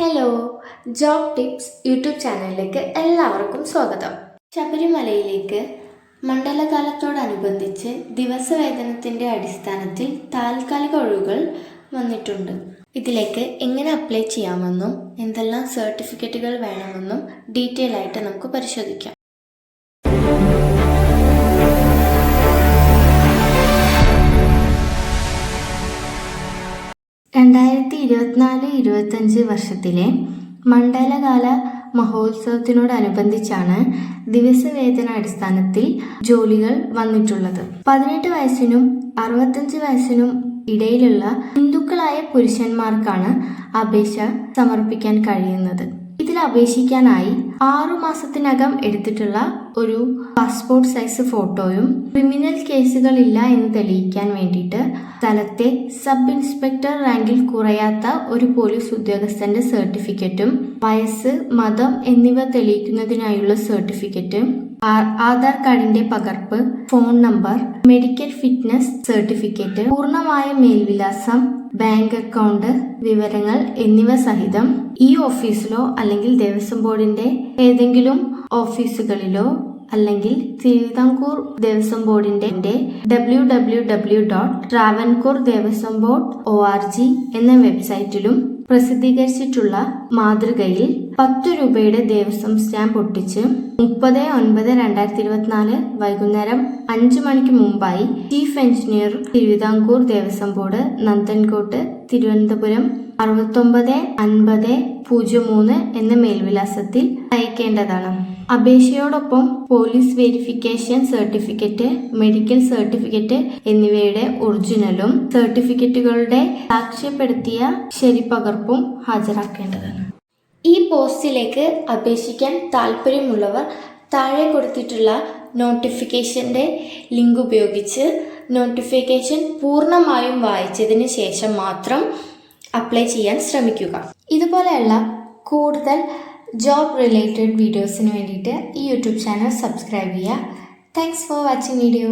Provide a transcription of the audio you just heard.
Hello job tips YouTube ചാനലിലേക്ക് എല്ലാവർക്കും സ്വാഗതം. ശബരിമലയിലേക്ക് മണ്ഡലകാലത്തോടനുബന്ധിച്ച് ദിവസവേതനത്തിന്റെ അടിസ്ഥാനത്തിൽ താൽക്കാലിക ഒഴിവുകൾ വന്നിട്ടുണ്ട്. ഇതിലേക്ക് എങ്ങനെ അപ്ലൈ ചെയ്യാമെന്നും എന്തെല്ലാം സർട്ടിഫിക്കറ്റുകൾ വേണമെന്നും ഡീറ്റെയിൽ ആയിട്ട് നമുക്ക് പരിശോധിക്കാം. രണ്ടായിരത്തി ഇരുപത്തിനാല് ഇരുപത്തഞ്ച് വർഷത്തിലെ മണ്ഡലകാല മഹോത്സവത്തിനോടനുബന്ധിച്ചാണ് ദിവസവേതന അടിസ്ഥാനത്തിൽ ജോലികൾ വന്നിട്ടുള്ളത്. പതിനെട്ട് വയസ്സിനും അറുപത്തഞ്ച് വയസ്സിനും ഇടയിലുള്ള ഹിന്ദുക്കളായ പുരുഷന്മാർക്കാണ് അപേക്ഷ സമർപ്പിക്കാൻ കഴിയുന്നത്. ഇതിൽ അപേക്ഷിക്കാനായി ആറു മാസത്തിനകം എടുത്തിട്ടുള്ള ഒരു പാസ്പോർട്ട് സൈസ് ഫോട്ടോയും ക്രിമിനൽ കേസുകളില്ല എന്ന് തെളിയിക്കാൻ വേണ്ടിയിട്ട് സ്ഥലത്തെ സബ് ഇൻസ്പെക്ടർ റാങ്കിൽ കുറയാത്ത ഒരു പോലീസ് ഉദ്യോഗസ്ഥന്റെ സർട്ടിഫിക്കറ്റും വയസ്സ് മതം എന്നിവ തെളിയിക്കുന്നതിനായുള്ള സർട്ടിഫിക്കറ്റ് ആധാർ കാർഡിന്റെ പകർപ്പ് phone number medical fitness certificate പൂർണമായ മേൽവിലാസം ബാങ്ക് അക്കൗണ്ട് വിവരങ്ങൾ എന്നിവ സഹിതം ഈ ഓഫീസിലോ അല്ലെങ്കിൽ ദേവസ്വം ബോർഡിന്റെ ഏതെങ്കിലും ഓഫീസുകളിലോ അല്ലെങ്കിൽ തിരുവിതാംകൂർ ദേവസ്വം ബോർഡിന്റെ W W W dot Travancore Devaswom board O R G എന്ന വെബ്സൈറ്റിലും പ്രസിദ്ധീകരിച്ചിട്ടുള്ള മാതൃകയിൽ പത്ത് രൂപയുടെ ദേവസ്വം സ്റ്റാമ്പ് ഒട്ടിച്ച് മുപ്പത് ഒൻപത് രണ്ടായിരത്തി ഇരുപത്തിനാല് വൈകുന്നേരം അഞ്ചു മണിക്ക് മുമ്പായി chief engineer Thiruvithamkoor Devaswom board Nanthancode Thiruvananthapuram അറുപത്തൊമ്പത് അൻപത് പൂജ്യം മൂന്ന് എന്ന മേൽവിലാസത്തിൽ അയക്കേണ്ടതാണ്. അപേക്ഷയോടൊപ്പം police verification certificate medical certificate എന്നിവയുടെ ഒറിജിനലും സർട്ടിഫിക്കറ്റുകളുടെ സാക്ഷ്യപ്പെടുത്തിയ ശരിപ്പകർപ്പും ഹാജരാക്കേണ്ടതാണ്. ഈ പോസ്റ്റിലേക്ക് അപേക്ഷിക്കാൻ താല്പര്യമുള്ളവർ താഴെ കൊടുത്തിട്ടുള്ള നോട്ടിഫിക്കേഷന്റെ ലിങ്ക് ഉപയോഗിച്ച് നോട്ടിഫിക്കേഷൻ പൂർണമായും വായിച്ചതിന് ശേഷം മാത്രം അപ്ലൈ ചെയ്യാൻ ശ്രമിക്കുക. ഇതുപോലെയുള്ള കൂടുതൽ ജോബ് റിലേറ്റഡ് വീഡിയോസിന് വേണ്ടിയിട്ട് ഈ യൂട്യൂബ് ചാനൽ സബ്സ്ക്രൈബ് ചെയ്യുക. Thanks for watching video